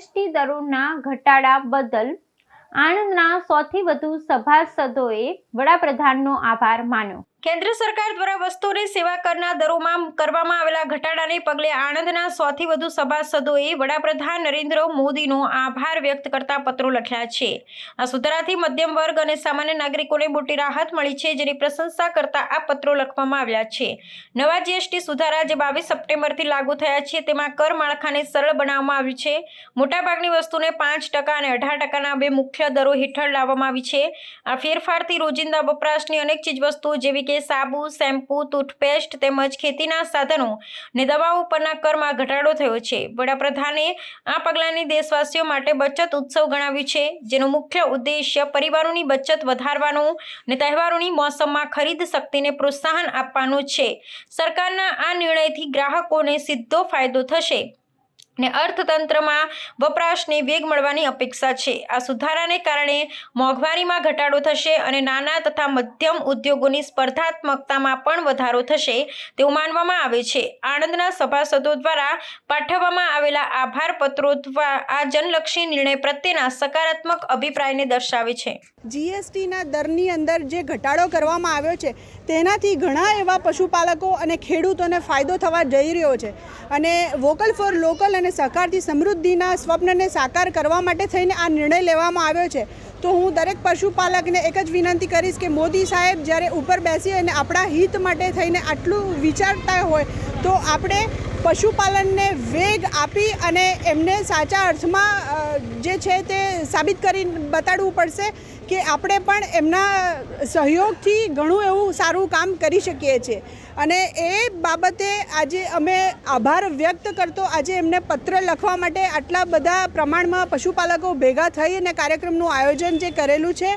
GST દરોના ઘટાડા બદલ આણંદના સૌથી વધુ સભાસદોએ વડાપ્રધાનનો આભાર માન્યો. કેન્દ્ર સરકાર દ્વારા વસ્તુઓની સેવા કરના દરોમાં કરવામાં આવેલા ઘટાડાને પગલે આણંદના સૌથી વધુ સભાસદોએ વડાપ્રધાન નરેન્દ્ર મોદીનો આભાર વ્યક્ત કરતા પત્રો લખ્યા છે. આ સુધારાથી મધ્યમ વર્ગ અને સામાન્ય નાગરિકોને મોટી રાહત મળી છે જેની પ્રશંસા કરતા આ પત્રો લખવામાં આવ્યા છે. નવા જીએસટી સુધારા જે બાવીસ સપ્ટેમ્બરથી લાગુ થયા છે તેમાં કર માળખાને સરળ બનાવવામાં આવ્યું છે. મોટાભાગની વસ્તુને પાંચ ટકા અને અઢાર ટકાના બે મુખ્ય દરો હેઠળ લાવવામાં આવી છે. આ ફેરફારથી રોજિંદા વપરાશની અનેક ચીજવસ્તુઓ જેવી કે સાબુ, શેમ્પૂ, ટૂથપેસ્ટ તેમજ ખેતીના સાધનો ને દવાઓ પરના કરમાં ઘટાડો થયો છે. વડાપ્રધાને આ પગલાંને દેશવાસીઓ માટે બચત ઉત્સવ ગણાવ્યું છે, જેનો મુખ્ય ઉદ્દેશ્ય પરિવારોની બચત વધારવાનો અને તહેવારોની મોસમમાં ખરીદ શક્તિને પ્રોત્સાહન આપવાનો છે. સરકારના આ નિર્ણયથી ગ્રાહકોને સીધો ફાયદો થશે. ને અર્થતંત્રમાં વપરાશને વેગ મળવાની અપેક્ષા છે. આ સુધારાને કારણે મોંઘવારીમાં ઘટાડો થશે અને નાના તથા મધ્યમ ઉદ્યોગોની સ્પર્ધાત્મકતામાં પણ વધારો થશે તેવું માનવામાં આવે છે. આણંદના સભાસદો દ્વારા પાઠવવામાં આવેલા આભાર પત્રો દ્વારા આ જનલક્ષી નિર્ણય પ્રત્યેના સકારાત્મક અભિપ્રાયને દર્શાવે છે. જીએસટીના દરની અંદર જે ઘટાડો કરવામાં આવ્યો છે, તેનાથી ઘણા એવા પશુપાલકો અને ખેડૂતોને ફાયદો થવા જઈ રહ્યો છે. અને વોકલ ફોર લોકલ અને સહકારથી સમૃદ્ધિના સ્વપ્નને સાકાર કરવા માટે થઈને આ નિર્ણય લેવામાં આવ્યો છે. તો હું દરેક પશુપાલકને એક જ વિનંતી કરીશ કે મોદી સાહેબ જ્યારે ઉપર બેસી અને આપણા હિત માટે થઈને આટલું વિચારતા હોય, તો આપણે પશુપાલનને વેગ આપી અને એમને સાચા અર્થમાં જે છે તે સાબિત કરી બતાડવું પડશે. કે આપણે પણ એમના સહયોગથી ઘણું એવું સારું કામ કરી શકીએ છીએ. અને એ બાબતે આજે અમે આભાર વ્યક્ત કરતો, આજે એમને પત્ર લખવા માટે આટલા બધા પ્રમાણમાં પશુપાલકો ભેગા થઈ અને કાર્યક્રમનું આયોજન જે કરેલું છે